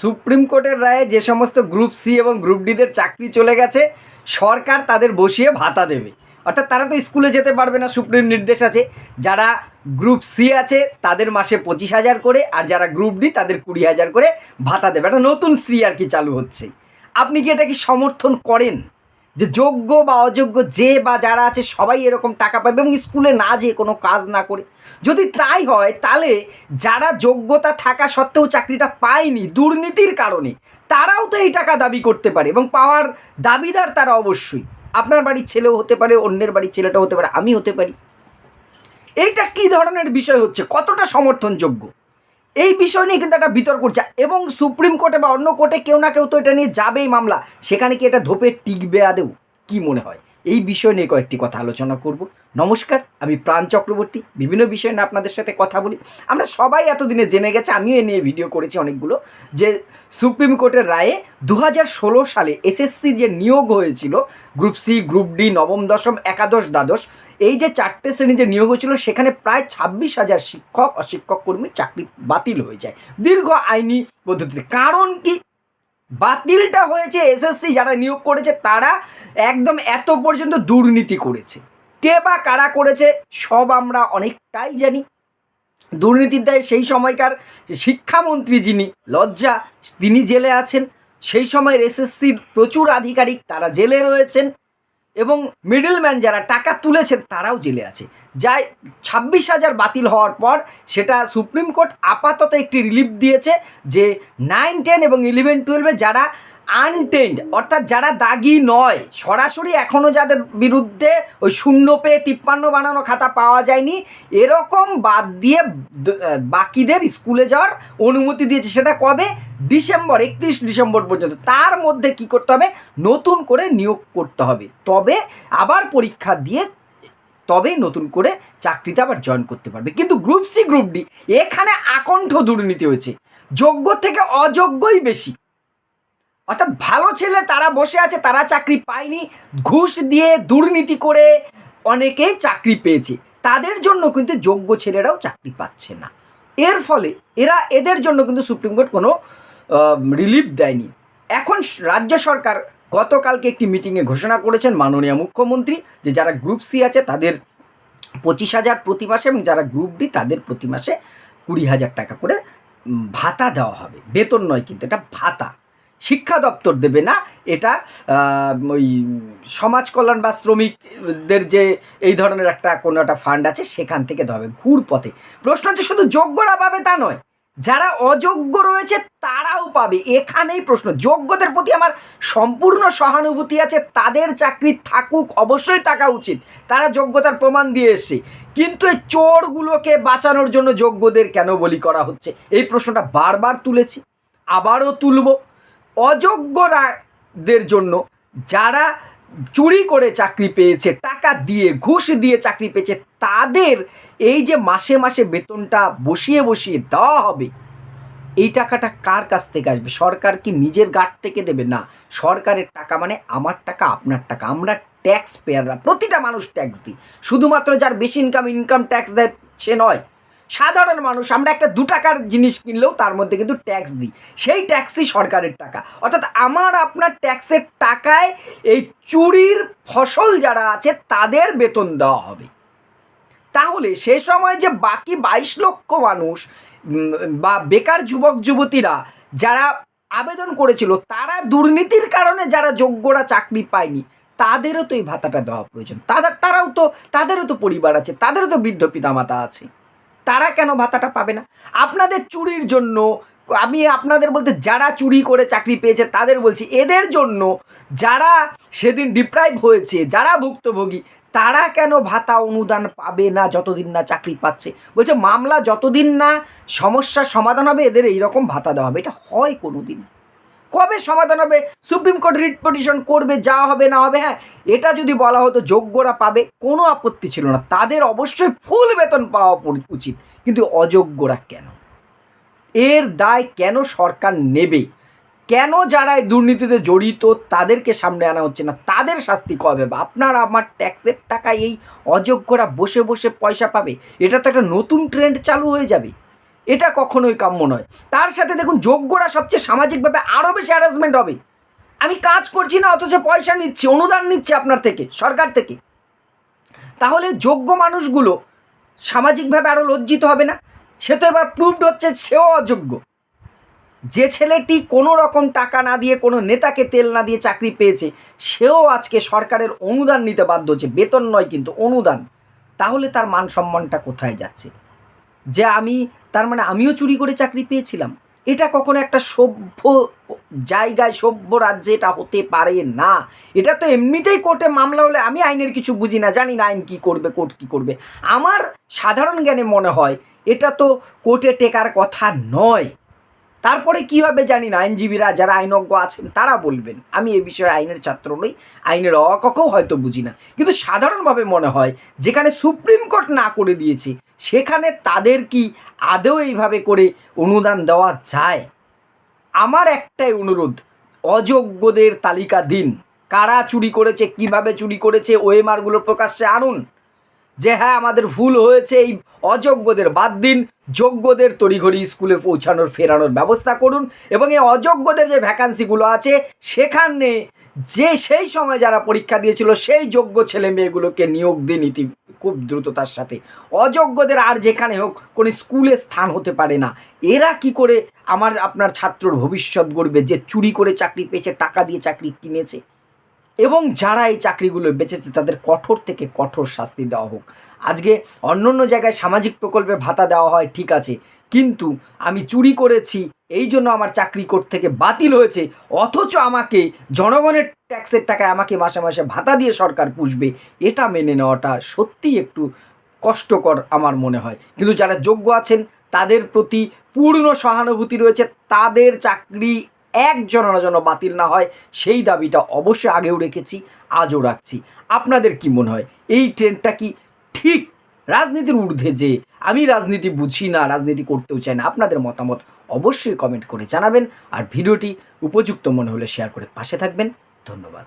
Supreme কোর্টের রায়ে যে সমস্ত গ্রুপ সি এবং গ্রুপ ডিদের চাকরি চলে গেছে, সরকার তাদের বসিয়ে ভাতা দেবে। অর্থাৎ তারা তো স্কুলে যেতে পারবে না, সুপ্রিম নির্দেশ আছে। যারা গ্রুপ সি আছে, তাদের মাসে পঁচিশ হাজার করে, আর যারা গ্রুপ ডি, তাদের কুড়ি হাজার করে ভাতা দেবে। একটা নতুন সি আর কি চালু হচ্ছে। আপনি কি এটা কি সমর্থন করেন? যে যোগ্য বা অযোগ্য যে বা যারা আছে সবাই এরকম টাকা পাবে এবং স্কুলে না যেয়ে কোনো কাজ না করে। যদি তাই হয়, তাহলে যারা যোগ্যতা থাকা সত্ত্বেও চাকরিটা পায়নি দুর্নীতির কারণে, তারাও তো এই টাকা দাবি করতে পারে এবং পাওয়ার দাবিদার তারা অবশ্যই। আপনার বাড়ির ছেলেও হতে পারে, অন্যের বাড়ির ছেলেটাও হতে পারে আমি হতে পারি। এইটা কি ধরনের বিষয় হচ্ছে? কতটা সমর্থনযোগ্য? এই বিষয় নিয়ে কিন্তু একটা বিতর্ক করছে এবং সুপ্রিম কোর্টে বা অন্য কোর্টে কেউ না কেউ তো এটা নিয়ে যাবেই মামলা। সেখানে কি এটা ধোপে টিকবে আদেও কি মনে হয়? এই বিষয় নিয়ে কয়েকটি কথা আলোচনা করব। নমস্কার, আমি প্রাণ চক্রবর্তী। বিভিন্ন বিষয় নিয়ে আপনাদের সাথে কথা বলি। আমরা সবাই এতদিনে জেনে গেছে, আমিও এ নিয়ে ভিডিও করেছি অনেকগুলো, যে সুপ্রিম কোর্টের রায়ে দু হাজার ষোলো সালে এসএসসি যে নিয়োগ হয়েছিল, গ্রুপ সি, গ্রুপ ডি, নবম, দশম, একাদশ, দ্বাদশ, এই যে চারটে শ্রেণি যে নিয়োগ হয়েছিল, সেখানে প্রায় ছাব্বিশ হাজার শিক্ষক অশিক্ষক কর্মীর চাকরি বাতিল হয়ে যায়। দীর্ঘ আইনি পদ্ধতিতে। কারণ কি? বাতিলটা হয়েছে এসএসসি যারা নিয়োগ করেছে তারা একদম এত পর্যন্ত দুর্নীতি করেছে। কে বা কারা করেছে সব আমরা অনেকটাই জানি। দুর্নীতির দায়ে সেই সময়কার শিক্ষামন্ত্রী যিনি, লজ্জা, তিনি জেলে আছেন। সেই সময়ের এসএসসির প্রচুর আধিকারিক তারা জেলে রয়েছেন। এবং মিডলম্যান যারা টাকা তুলেছে তারাও জেলে আছে। যাই, ছাব্বিশ হাজার বাতিল হওয়ার পর সেটা সুপ্রিম কোর্ট আপাতত একটি রিলিফ দিয়েছে যে নাইন টেন এবং ইলেভেন টুয়েলভে যারা আনটেন্ড অর্থাৎ যারা দাগি নয়, সরাসরি এখনও যাদের বিরুদ্ধে ওই শূন্য পেয়ে তিপ্পান্ন বানানো খাতা পাওয়া যায়নি, এরকম বাদ দিয়ে বাকিদের স্কুলে যাওয়ার অনুমতি দিয়েছে সেটা কবে? ডিসেম্বর, একত্রিশ ডিসেম্বর পর্যন্ত। তার মধ্যে কি করতে হবে? নতুন করে নিয়োগ করতে হবে। তবে আবার পরীক্ষা দিয়ে তবেই নতুন করে চাকরিতে আবার জয়েন করতে পারবে। কিন্তু গ্রুপ সি গ্রুপ ডি এখানে আকণ্ঠ দুর্নীতি হয়েছে। যোগ্য থেকে অযোগ্যই বেশি। অর্থাৎ ভালো ছেলে তারা বসে আছে, তারা চাকরি পায়নি। ঘুষ দিয়ে দুর্নীতি করে অনেকেই চাকরি পেয়েছে। তাদের জন্য কিন্তু যোগ্য ছেলেরাও চাকরি পাচ্ছে না। এর ফলে এরা, এদের জন্য কিন্তু সুপ্রিম কোর্ট কোনো রিলিফ দেয়নি। এখন রাজ্য সরকার গতকালকে একটি মিটিংয়ে ঘোষণা করেছেন মাননীয় মুখ্যমন্ত্রী যে যারা গ্রুপ সি আছে তাদের পঁচিশ হাজার প্রতি মাসে এবং যারা গ্রুপ ডি তাদের প্রতি মাসে কুড়ি হাজার টাকা করে ভাতা দেওয়া হবে। বেতন নয় কিন্তু এটা ভাতা। শিক্ষা দপ্তর দেবে না, এটা ওই সমাজ কল্যাণ বা শ্রমিকদের যে এই ধরনের একটা কোনো একটা ফান্ড আছে, সেখান থেকে হবে ঘুর পথে। প্রশ্ন হচ্ছে শুধু যোগ্যরা পাবে তা নয়, যারা অযোগ্য রয়েছে তারাও পাবে। এখানেই প্রশ্ন, যোগ্যদের প্রতি আমার সম্পূর্ণ সহানুভূতি আছে, তাদের চাকরি থাকুক, অবশ্যই থাকা উচিত। তারা যোগ্যতার প্রমাণ দিয়ে এসছে। কিন্তু এই চোরগুলোকে বাঁচানোর জন্য যোগ্যদের কেন বলি করা হচ্ছে? এই প্রশ্নটা বারবার তুলেছি, আবারও তুলব। অযোগ্যরাদের জন্য যারা চুরি করে চাকরি পেয়েছে, টাকা দিয়ে, ঘুষ দিয়ে চাকরি পেয়েছে, তাদের এই যে মাসে মাসে বেতনটা বসিয়ে বসিয়ে দেওয়া হবে, এই টাকাটা কার কাছ থেকে আসবে? সরকার কি নিজের গাট থেকে দেবে? না, সরকারের টাকা মানে আমার টাকা, আপনার টাকা। আমরা ট্যাক্স পেয়াররা প্রতিটা মানুষ ট্যাক্স দিই। শুধুমাত্র যার বেশি ইনকাম ইনকাম ট্যাক্স দেয় সে নয়। সাধারণ মানুষ, আমরা একটা দু টাকার জিনিস কিনলেও তার মধ্যে কিন্তু ট্যাক্স দিই। সেই ট্যাক্সই সরকারের টাকা। অর্থাৎ আমার আপনার ট্যাক্সের টাকায় এই চুরির ফসল যারা আছে, তাদের বেতন দেওয়া হবে। তাহলে সে সময় যে বাকি বাইশ লক্ষ মানুষ বা বেকার যুবক, যুবতীরা যারা আবেদন করেছিল, তারা দুর্নীতির কারণে যারা যোগ্যরা চাকরি পায়নি, তাদেরও তো এই ভাতাটা দেওয়া প্রয়োজন। তাদের, তারাও তো, তাদেরও তো পরিবার আছে, তাদেরও তো বৃদ্ধ পিতামাতা আছে। তারা কেন ভাতাটা পাবে না? আপনাদের চুরির জন্য, আমি আপনাদের বলতে যারা চুরি করে চাকরি পেয়েছে তাদের বলছি, এদের জন্য যারা সেদিন ডিপ্রাইভ হয়েছে, যারা ভুক্তভোগী, তারা কেন ভাতা অনুদান পাবে না যতদিন না চাকরি পাচ্ছে? বলছে, মামলা যতদিন না সমস্যার সমাধান হবে, এদের এইরকম ভাতা দেওয়া হবে। এটা হয় কোনো দিন কবে সমাধান হবে? সুপ্রিম কোর্ট রিট পিটিশন করবে, যা হবে, না হবে হ্যাঁ? এটা যদি বলা হতো, যোগ্যরা পাবে, কোনো আপত্তি ছিল না। তাদের অবশ্যই ফুল বেতন পাওয়া উচিত। কিন্তু অযোগ্যরা কেন? এর দায় কেন সরকার নেবে? কেন যারা এই দুর্নীতিতে জড়িত, তাদেরকে সামনে আনা হচ্ছে না? তাদের শাস্তি কবে? আপনার আমার ট্যাক্সের টাকায় এই অযোগ্যরা বসে বসে পয়সা পাবে? এটা তো একটা নতুন ট্রেন্ড চালু হয়ে যাবে। এটা কখনোই কাম্য নয়। তার সাথে দেখুন, যোগ্যরা সবচেয়ে সামাজিকভাবে আরও বেশি হ্যারাসমেন্ট হবে। আমি কাজ করছি না, অথচ পয়সা নিচ্ছি, অনুদান নিচ্ছি আপনার থেকে, সরকার থেকে। তাহলে যোগ্য মানুষগুলো সামাজিকভাবে আরও লজ্জিত হবে না? সে তো এবার প্রুভড হচ্ছে সেও অযোগ্য। যে ছেলেটি কোনো রকম টাকা না দিয়ে, কোনো নেতাকে তেল না দিয়ে চাকরি পেয়েছে, সেও আজকে সরকারের অনুদান নিতে বাধ্য হচ্ছে। বেতন নয় কিন্তু অনুদান। তাহলে তার মান সম্মানটা কোথায় যাচ্ছে? যে আমি তার মানে আমিও চুরি করে চাকরি পেয়েছিলাম। এটা কখনো একটা সভ্য জায়গায়, সভ্য রাজ্যে এটা হতে পারে না। এটা তো এমনিতেই কোর্টে মামলা হলে আমি আইনের কিছু বুঝি না, জানি না আইন কী করবে, কোর্ট কী করবে। আমার সাধারণ জ্ঞানে মনে হয়, এটা তো কোর্টে টেকার কথা নয়। তারপরে কীভাবে জানি না, আইনজীবীরা যারা আইনজ্ঞ আছেন, তারা বলবেন। আমি এ বিষয়ে আইনের ছাত্র নই, আইনের অককেও হয়তো বুঝি না। কিন্তু সাধারণভাবে মনে হয়, যেখানে সুপ্রিম কোর্ট না করে দিয়েছে সেখানে তাদের কি আদৌ এইভাবে করে অনুদান দেওয়া যায়? আমার একটাই অনুরোধ, অযোগ্যদের তালিকা দিন কারা চুরি করেছে, কীভাবে চুরি করেছে, ওএমআরগুলো প্রকাশ্যে আনুন। যে হ্যাঁ আমাদের ভুল হয়েছে, এই অযোগ্যদের বাদ দিন। যোগ্যদের তড়িঘড়ি স্কুলে পৌঁছানোর, ফেরানোর ব্যবস্থা করুন এবং এই অযোগ্যদের যে ভ্যাকান্সিগুলো আছে, সেখানে যে সেই সময় যারা পরীক্ষা দিয়েছিল, সেই যোগ্য ছেলে মেয়েগুলোকে নিয়োগ দিন ইতি, খুব দ্রুততার সাথে। অযোগ্যদের আর যেখানে হোক, কোনো স্কুলে স্থান হতে পারে না। এরা কি করে আমার, আপনার ছাত্রর ভবিষ্যৎ গড়বে? যে চুরি করে চাকরি পেয়েছে, টাকা দিয়ে চাকরি কিনেছে। এবং যারা এই চাকরিগুলো বেঁচেছে, তাদের কঠোর থেকে কঠোর শাস্তি দেওয়া হোক। আজকে অন্য অন্য জায়গায় সামাজিক প্রকল্পে ভাতা দেওয়া হয়, ঠিক আছে। কিন্তু আমি চুরি করেছি, এই জন্য আমার চাকরি কোর্ট থেকে বাতিল হয়েছে। অথচ আমাকে জনগণের ট্যাক্সের টাকায় আমাকে মাসে মাসে ভাতা দিয়ে সরকার পুষবে, এটা মেনে নেওয়াটা সত্যিই একটু কষ্টকর আমার মনে হয়। কিন্তু যারা যোগ্য আছেন, তাদের প্রতি পূর্ণ সহানুভূতি রয়েছে, তাদের চাকরি একজনের যেন বাতিল না হয়, সেই দাবিটা অবশ্যই আগেও রেখেছি, আজও রাখছি। আপনাদের কি মনে হয়? এই ট্রেন্ডটা কি ঠিক রাজনীতির ঊর্ধ্বে যে আমি রাজনীতি বুঝি না, রাজনীতি করতেও চাই না, আপনাদের মতামত অবশ্যই কমেন্ট করে জানাবেন, আর ভিডিওটি উপযুক্ত মনে হলে শেয়ার করে পাশে থাকবেন। ধন্যবাদ।